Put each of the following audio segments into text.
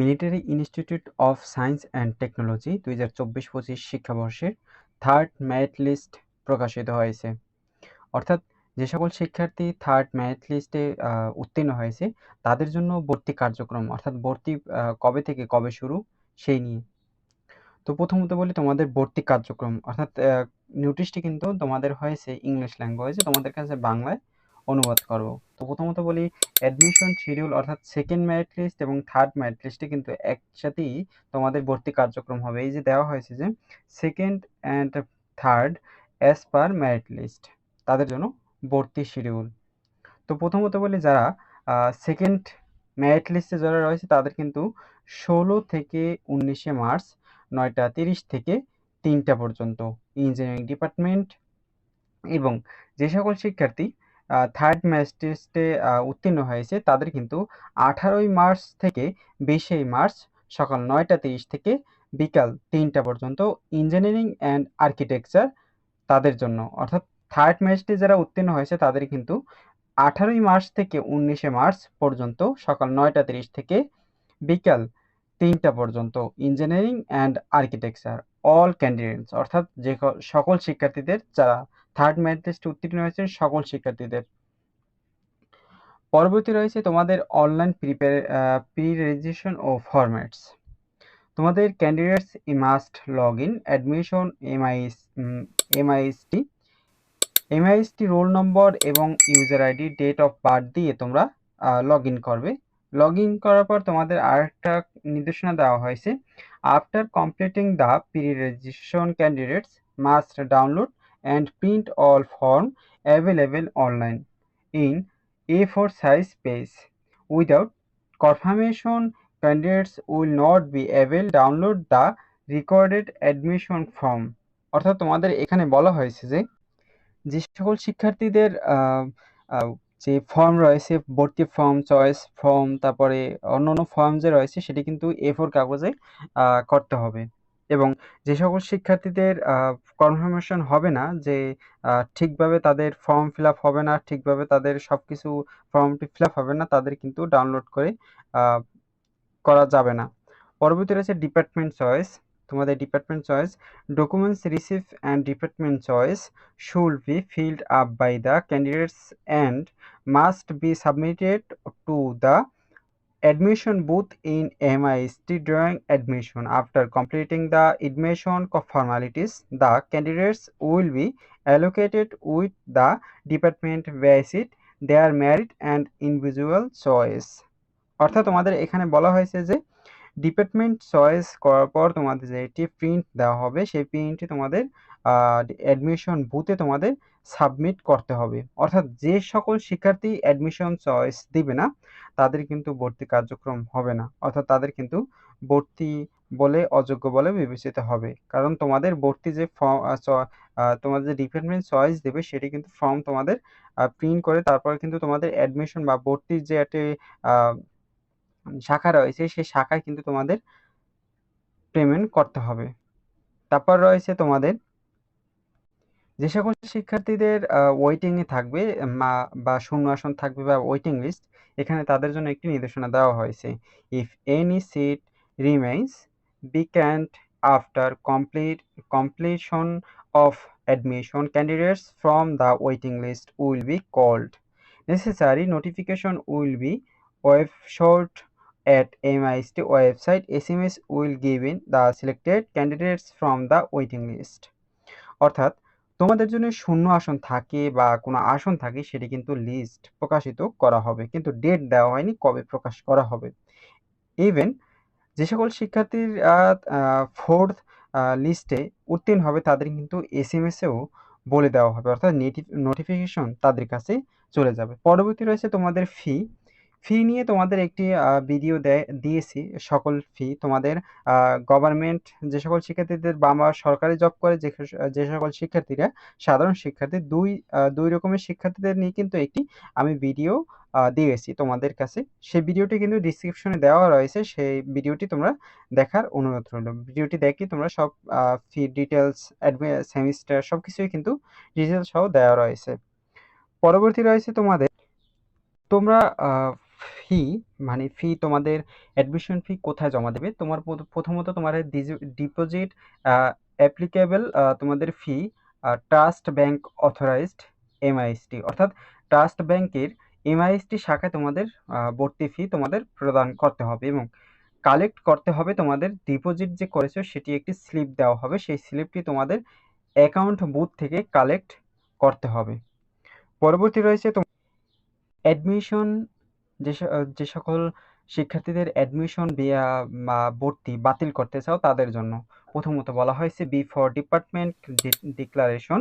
Military institute of science and technology দুই হাজার চব্বিশ পঁচিশ শিক্ষাবর্ষের থার্ড মেরিট লিস্ট প্রকাশিত হয়েছে। অর্থাৎ যে সকল শিক্ষার্থী থার্ড মেরিট লিস্টে উত্তীর্ণ হয়েছে, তাদের জন্য ভর্তি কার্যক্রম, অর্থাৎ ভর্তি কবে থেকে কবে শুরু, সেই নিয়ে। তো প্রথমত বলি তোমাদের ভর্তি কার্যক্রম, অর্থাৎ নোটিশটি কিন্তু তোমাদের হয়েছে ইংলিশ ল্যাঙ্গুয়েজে তোমাদের কাছে বাংলায়। অনুবাদ করব। তো প্রথমত বলি অ্যাডমিশন শিডিউল অর্থাৎ সেকেন্ড মেরিট লিস্ট এবং থার্ড মেরিট লিস্টে কিন্তু একসাথেই তোমাদের ভর্তি কার্যক্রম হবে। এই যে দেওয়া হয়েছে যে second and third as per merit list তাদের জন্য ভর্তি শিডিউল তো প্রথমত বলি, যারা সেকেন্ড মেরিট লিস্টে যারা রয়েছে, তাদের কিন্তু ষোলো থেকে উনিশে মার্চ নয়টা তিরিশ থেকে তিনটা পর্যন্ত ইঞ্জিনিয়ারিং ডিপার্টমেন্ট এবং যে সকল শিক্ষার্থী থার্ড ম্যাচ টেস্টে উত্তীর্ণ হয়েছে। তাদের কিন্তু আঠারোই মার্চ থেকে বিশে মার্চ সকাল নয়টা তিরিশ থেকে বিকাল তিনটা পর্যন্ত ইঞ্জিনিয়ারিং অ্যান্ড আর্কিটেকচার তাদের জন্য। অর্থাৎ থার্ড ম্যাচটি যারা উত্তীর্ণ হয়েছে, তাদের কিন্তু আঠারোই মার্চ থেকে উনিশে মার্চ পর্যন্ত সকাল নয়টা তিরিশ থেকে বিকাল তিনটা পর্যন্ত engineering and architecture all candidates অর্থাৎ যে সকল শিক্ষার্থীদের যারা থার্ড ম্যাথ টেস্টে উত্তীর্ণ হয়েছে সকল শিক্ষার্থীদের। পরবর্তী রয়েছে তোমাদের অনলাইন প্রিপেয়ার প্রি রেজিস্ট্রেশন ও ফরম্যাটস তোমাদের candidates E must log in admission MIS MIST MIST roll number এবং user ID date of birth দিয়ে তোমরা লগ ইন করবে। লগ ইন করার পর তোমাদের আরেকটা নির্দেশনা দেওয়া হয়েছে। After completing the pre registration candidates must download and print all form available online in A4 size page. Without confirmation, candidates will not be able to download the recorded admission form. অর্থাৎ তোমাদের এখানে বলা হয়েছে যে যে সকল শিক্ষার্থীদের যে ফর্ম রয়েছে ভর্তি ফর্ম চয়েস ফর্ম তারপরে অন্য অন্য ফর্ম যে রয়েছে সেটি কিন্তু এ ফোর কাগজে করতে হবে এবং যে সকল শিক্ষার্থীদের কনফার্মেশন হবে না যে ঠিকভাবে তাদের ফর্ম ফিল আপ হবে না, ঠিকভাবে তাদের সব কিছু ফর্মটি ফিল আপ হবে না, তাদের কিন্তু ডাউনলোড করে করা যাবে না। পরবর্তী রয়েছে ডিপার্টমেন্ট চয়েস। তোমাদের department choice, documents receive and department choice should be filled up by the candidates and must be submitted to the admission booth in MIST during admission. After completing the admission formalities, the candidates will be allocated with the department visit their merit and individual choice. অর্থাৎ তোমাদের এখানে বলা হয়েছে যে department choice করার পর তোমাদের যে একটি প্রিন্ট দেওয়া হবে সেই প্রিন্টটি তোমাদের অ্যাডমিশন বুথে তোমাদের সাবমিট করতে হবে। অর্থাৎ যে সকল শিক্ষার্থী অ্যাডমিশন চয়েস দিবে না, তাদের কিন্তু ভর্তি কার্যক্রম হবে না। অর্থাৎ তাদের কিন্তু ভর্তি বলে, অযোগ্য বলে বিবেচিত হবে। কারণ তোমাদের ভর্তি যে ফর্ম তোমাদের যে ডিপার্টমেন্ট চয়েস দেবে, সেটি কিন্তু ফর্ম তোমাদের প্রিন্ট করে তারপরে কিন্তু তোমাদের অ্যাডমিশন বা ভর্তির যে একটি শাখা রয়েছে, সেই শাখায় কিন্তু তোমাদের পেমেন্ট করতে হবে। তারপর রয়েছে তোমাদের যে সকল শিক্ষার্থীদের ওয়েটিংয়ে থাকবে বা শূন্য আসন থাকবে বা ওয়েটিং লিস্ট এখানে তাদের জন্য একটি নির্দেশনা দেওয়া হয়েছে। If any seat remains vacant after complete completion of admission candidates from the waiting list will be called necessary notification will be web short at MIST website. SMS will given the selected candidates from the waiting list. অর্থাৎ তোমাদের জন্য শূন্য আসন থাকে বা কোনো আসন থাকে সেটি কিন্তু লিস্ট প্রকাশিত করা হবে। কিন্তু ডেট দেওয়া হয়নি, কবে প্রকাশ করা হবে। ইভেন যে সকল শিক্ষার্থীর ফোর্থ লিস্টে উত্তীর্ণ হবে তাদের কিন্তু এস এম এসেও বলে দেওয়া হবে। অর্থাৎ নোটিফিকেশন তাদের কাছে চলে যাবে। পরবর্তী রয়েছে তোমাদের ফি ফি নিয়ে তোমাদের একটি ভিডিও দেয়, দিয়েছি। সকল ফি তোমাদের গভর্নমেন্ট যে সকল শিক্ষার্থীদের বা আমার সরকারি জব করে, যে যে সকল শিক্ষার্থীরা, সাধারণ শিক্ষার্থী, দুই দুই রকমের শিক্ষার্থীদের নিয়ে কিন্তু একটি আমি ভিডিও দিয়েছি তোমাদের কাছে। সেই ভিডিওটি কিন্তু ডিসক্রিপশনে দেওয়া রয়েছে। সেই ভিডিওটি তোমরা দেখার অনুরোধ রইল। ভিডিওটি দেখি তোমরা সব ফি ডিটেলস সেমিস্টার সব কিছুই কিন্তু ডিটেলস সহ দেওয়া রয়েছে। পরবর্তী রয়েছে তোমাদের, তোমরা ফি মানে ফি তোমাদের অ্যাডমিশন ফি কোথায় জমা দেবে? তোমার প্রথমত তোমার ডিপোজিট অ্যাপ্লিকেবল তোমাদের fee trust bank authorised MIST অর্থাৎ ট্রাস্ট ব্যাংকের এমআইএসটি শাখায় তোমাদের ভর্তি ফি তোমাদের প্রদান করতে হবে এবং কালেক্ট করতে হবে তোমাদের ডিপোজিট যে করেছ সেটি একটি স্লিপ দেওয়া হবে। সেই স্লিপটি তোমাদের অ্যাকাউন্ট বুথ থেকে কালেক্ট করতে হবে। পরবর্তী রয়েছে তোমার অ্যাডমিশন যে যে সকল শিক্ষার্থীদের অ্যাডমিশন বা ভর্তি বাতিল করতে চাও তাদের জন্য। প্রথমত বলা হয়েছে বি ফর ডিপার্টমেন্ট ডিক্লারেশন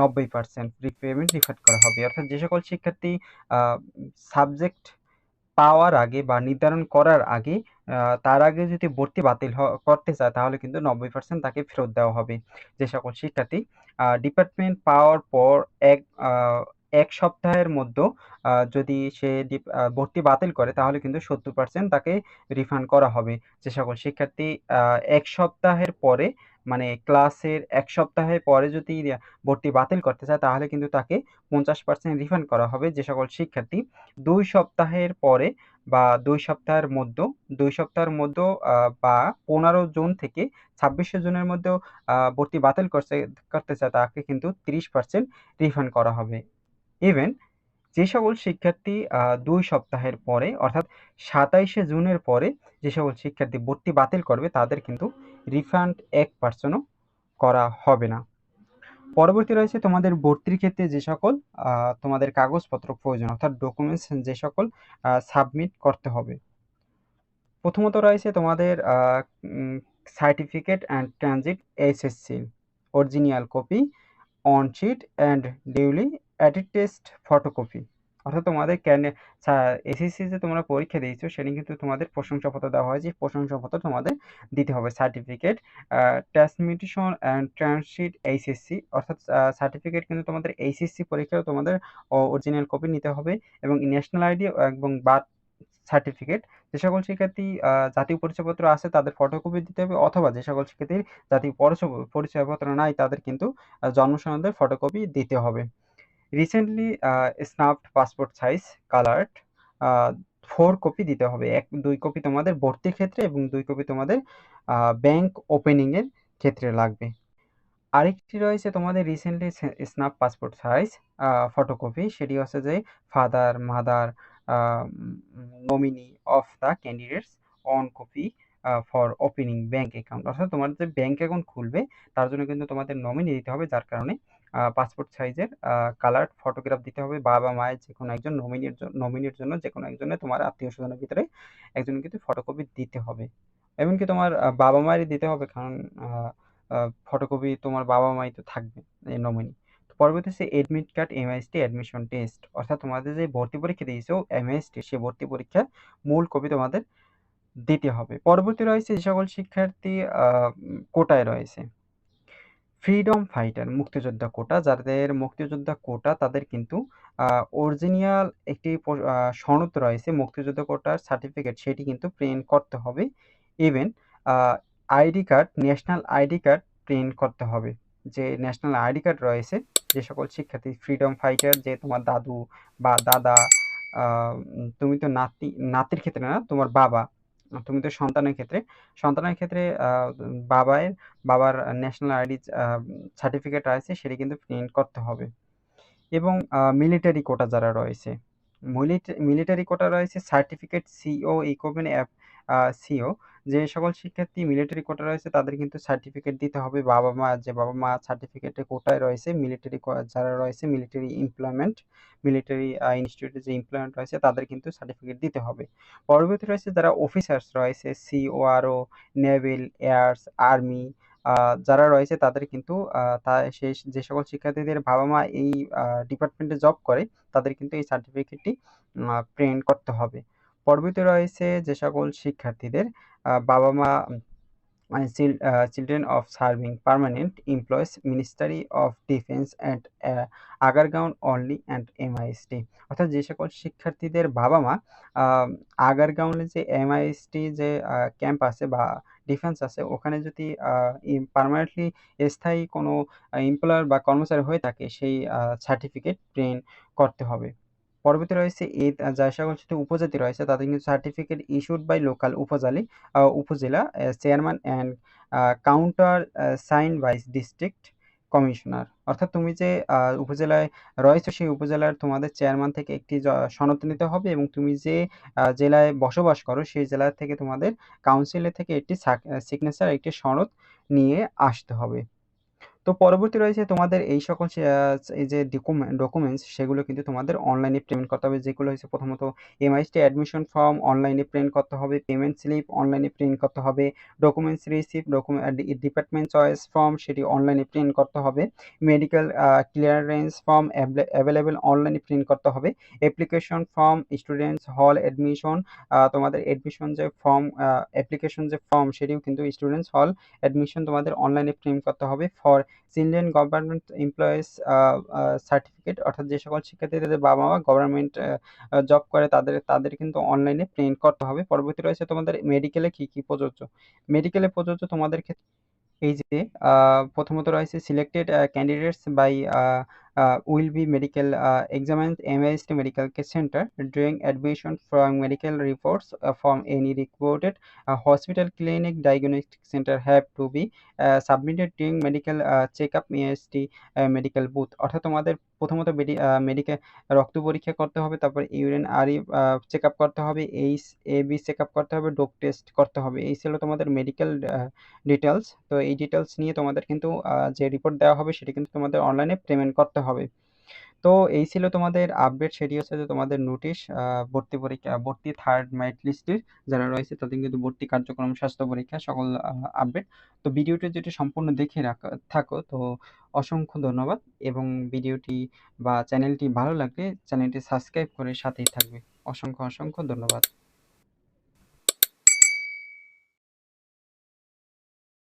নব্বই পার্সেন্ট রিপেমেন্ট রিফান্ড করা হবে। অর্থাৎ যে সকল শিক্ষার্থী সাবজেক্ট পাওয়ার আগে বা নির্ধারণ করার আগে তার আগে যদি ভর্তি বাতিল করতে চায় তাহলে কিন্তু নব্বই পার্সেন্ট তাকে ফেরত দেওয়া হবে। যে সকল শিক্ষার্থী ডিপার্টমেন্ট পাওয়ার পর এক এক সপ্তাহের মধ্যে যদি সে ভর্তি বাতিল করে, তাহলে কিন্তু সত্তর পার্সেন্ট তাকে রিফান্ড করা হবে। যে সকল শিক্ষার্থী এক সপ্তাহের পরে মানে ক্লাসের এক সপ্তাহের পরে যদি ভর্তি বাতিল করতে চায়, তাহলে কিন্তু তাকে পঞ্চাশ পার্সেন্ট রিফান্ড করা হবে। যে সকল শিক্ষার্থী, দুই সপ্তাহের পরে বা দুই সপ্তাহের মধ্যে, দুই সপ্তাহের মধ্যে বা পনেরো জুন থেকে ছাব্বিশে জুনের মধ্যেও ভর্তি বাতিল করতে করতে চায়, তাকে কিন্তু তিরিশ পার্সেন্ট রিফান্ড করা হবে। ইভেন যে সকল শিক্ষার্থী দুই সপ্তাহের পরে, অর্থাৎ সাতাইশে জুনের পরে যে সকল শিক্ষার্থী ভর্তি বাতিল করবে, তাদের কিন্তু রিফান্ড এক পার্সেন্টও করা হবে না। পরবর্তী রয়েছে তোমাদের ভর্তির ক্ষেত্রে যে সকল তোমাদের কাগজপত্র প্রয়োজন, অর্থাৎ ডকুমেন্টস যে সকল সাবমিট করতে হবে। প্রথমত রয়েছে তোমাদের certificate and transit SSC original copy অনশিট and duly test photocopy অর্থাৎ তোমাদের ক্যানে এসএসসি যে তোমরা পরীক্ষা দিয়েছ সেটি কিন্তু তোমাদের প্রশংসাপত্র দেওয়া হয় যে প্রশংসাপত্র তোমাদের দিতে হবে। সার্টিফিকেট ট্রান্সমিটেশন অ্যান্ড ট্রান্সশিট এইচএসসি অর্থাৎ সার্টিফিকেট কিন্তু তোমাদের এইচএসসি পরীক্ষাও তোমাদের অরিজিনাল কপি নিতে হবে এবং ন্যাশনাল আইডি এবং বার্থ সার্টিফিকেট যে সকল শিক্ষার্থী জাতীয় পরিচয়পত্র আছে তাদের ফটোকপি দিতে হবে অথবা যে সকল শিক্ষার্থীর জাতীয় পরিচয়পত্র নাই তাদের কিন্তু জন্ম সনদের ফটোকপি দিতে হবে। Recently snapped passport size coloured four copy দিতে হবে। এক, দুই কপি তোমাদের ভর্তির ক্ষেত্রে এবং দুই কপি তোমাদের ব্যাংক ওপেনিংয়ের ক্ষেত্রে লাগবে। আরেকটি রয়েছে তোমাদের recently snap passport size photocopy সেটি হচ্ছে যে father mother nominee of the candidates on copy for opening bank account অর্থাৎ তোমার যে ব্যাংক অ্যাকাউন্ট খুলবে, তার জন্য কিন্তু তোমাদের নমিনি দিতে হবে, যার কারণে পাসপোর্ট সাইজের কালার ফটোগ্রাফ দিতে হবে। বাবা মায়ের যে কোনো একজন নমিনির জন্য নমিনির জন্য যে কোনো একজনের তোমার আত্মীয় স্বজনের ভিতরে একজন কিন্তু ফটোকপি দিতে হবে। এমনকি তোমার বাবা মায়েরই দিতে হবে কারণ ফটোকপি তোমার বাবা মাই তো থাকবে এই নমিনি পরবর্তী হচ্ছে admit card MIST admission test অর্থাৎ তোমাদের যে ভর্তি পরীক্ষা দিয়েছ এমআইএসটি সে ভর্তি পরীক্ষার মূল কপি তোমাদের দিতে হবে। পরবর্তী রয়েছে যে সকল শিক্ষার্থী কোটায় রয়েছে। ফ্রিডম ফাইটার, মুক্তিযোদ্ধা কোটা। যাদের মুক্তিযোদ্ধা কোটা, তাদের কিন্তু অরিজিনাল একটি সনদ রয়েছে। মুক্তিযোদ্ধা কোটার সার্টিফিকেট সেটি কিন্তু প্রিন্ট করতে হবে। Even ID card national ID card print করতে হবে। যে ন্যাশনাল আইডি কার্ড রয়েছে, যে সকল শিক্ষার্থী ফ্রিডম ফাইটার, যে তোমার দাদু বা দাদা তুমি তো নাতি, নাতির ক্ষেত্রে না, তোমার বাবা তুমি তো সন্তানের ক্ষেত্রে সন্তানের ক্ষেত্রে বাবার বাবার ন্যাশনাল আইডি সার্টিফিকেট রয়েছে, সেটি কিন্তু প্রিন্ট করতে হবে। এবং মিলিটারি কোটা যারা রয়েছে মিলিটারি কোটা রয়েছে সার্টিফিকেট সিও ইকোভেন অ্যাপ সিও, যে সকল শিক্ষার্থী মিলিটারি কোটা রয়েছে তাদের কিন্তু সার্টিফিকেট দিতে হবে। বাবা মা, যে বাবা মা সার্টিফিকেটে কোটায় রয়েছে মিলিটারি যারা রয়েছে মিলিটারি এমপ্লয়মেন্ট মিলিটারি ইনস্টিটিউটে যে এমপ্লয়মেন্ট রয়েছে তাদের কিন্তু সার্টিফিকেট দিতে হবে। পরবর্তী রয়েছে যারা অফিসার্স রয়েছে সিওআরও নেভিল এয়ার্স আর্মি যারা রয়েছে তাদের কিন্তু তা সেই যে সকল শিক্ষার্থীদের বাবা মা এই ডিপার্টমেন্টে জব করে তাদের কিন্তু এই সার্টিফিকেটটি প্রিন্ট করতে হবে। পরবর্তী রয়েছে যে সকল শিক্ষার্থীদের বাবা মা children of serving permanent employees ministry of defence and Agargaon only and MIST অর্থাৎ যে সকল শিক্ষার্থীদের বাবা মা আগারগাঁওয়ে যে এমআইএসটি যে ক্যাম্প আছে বা ডিফেন্স আছে, ওখানে যদি পারমানেন্টলি স্থায়ী কোনো এমপ্লয়ার বা কর্মচারী হয়ে থাকে, সেই সার্টিফিকেট প্রিন্ট করতে হবে। পরবর্তী রয়েছে এ যা সকল উপজাতি রয়েছে তাদের কিন্তু certificate issued by local উপজালি upazila chairman and countersign by district commissioner অর্থাৎ তুমি যে উপজেলায় রয়েছে, সেই উপজেলার তোমাদের চেয়ারম্যান থেকে একটি সনদ নিতে হবে এবং তুমি যে জেলায় বসবাস করো, সেই জেলা থেকে তোমাদের কাউন্সিলের থেকে একটি সিগনেচার একটি সনদ নিয়ে আসতে হবে। তো পরবর্তী রয়েছে তোমাদের এই সকল এই যে ডকুমেন্টস সেগুলো কিন্তু তোমাদের অনলাইনে পেমেন্ট করতে হবে। যেগুলো হচ্ছে প্রথমত এমআইএসটি অ্যাডমিশন ফর্ম অনলাইনে প্রিন্ট করতে হবে। পেমেন্ট স্লিপ অনলাইনে প্রিন্ট করতে হবে। Documents receipt document department choice form সেটি অনলাইনে প্রিন্ট করতে হবে। মেডিকেল ক্লিয়ারেন্স ফর্ম অ্যাভেলেবেল অনলাইনে প্রিন্ট করতে হবে। Application form students hall admission তোমাদের অ্যাডমিশন যে ফর্ম অ্যাপ্লিকেশন যে ফর্ম সেটিও কিন্তু স্টুডেন্টস হল অ্যাডমিশন তোমাদের অনলাইনে প্রিন্ট করতে হবে। For children government employees certificate অর্থাৎ যে সকল শিক্ষার্থী তাদের বাবা মা গভর্নমেন্ট জব করে, তাদের তাদের কিন্তু অনলাইনে প্রিন্ট করতে হবে। পরবর্তী রয়েছে তোমাদের মেডিকেলে কি কি প্রযোজ্য? মেডিকেলে প্রযোজ্য তোমাদের ক্ষেত্রে এই যে প্রথমত রয়েছে selected candidates by will be medical uh, examined MIST Medical Care Center during admission from medical reports uh, from any reported uh, hospital clinic diagnostic center have to be uh, submitted during medical uh, checkup MIST uh, medical booth অর্থাৎ তোমাদের প্রথমত মেডিকে রক্ত পরীক্ষা করতে হবে, তারপর urine আর check up করতে হবে H A B check up করতে হবে ডোপ টেস্ট করতে হবে। এই ছিল তোমাদের মেডিকেল ডিটেলস তো এই ডিটেলস নিয়ে তোমাদের কিন্তু যে রিপোর্ট দেওয়া হবে, সেটা কিন্তু তোমাদের অনলাইনে পেমেন্ট করতে হবে। তো এই ছিল তোমাদের আপডেট সেটি হচ্ছে যে তোমাদের নোটিশ ভর্তি পরীক্ষা, ভর্তি থার্ড মেরিট লিস্টের যারা রয়েছে তাদের কিন্তু ভর্তি কার্যক্রম, স্বাস্থ্য পরীক্ষা, সকল আপডেট তো ভিডিওটি যেটি সম্পূর্ণ দেখে রাখা, থাকো, তো অসংখ্য ধন্যবাদ এবং ভিডিওটি বা চ্যানেলটি ভালো লাগলে চ্যানেলটি সাবস্ক্রাইব করে সাথেই থাকবে। অসংখ্য অসংখ্য ধন্যবাদ।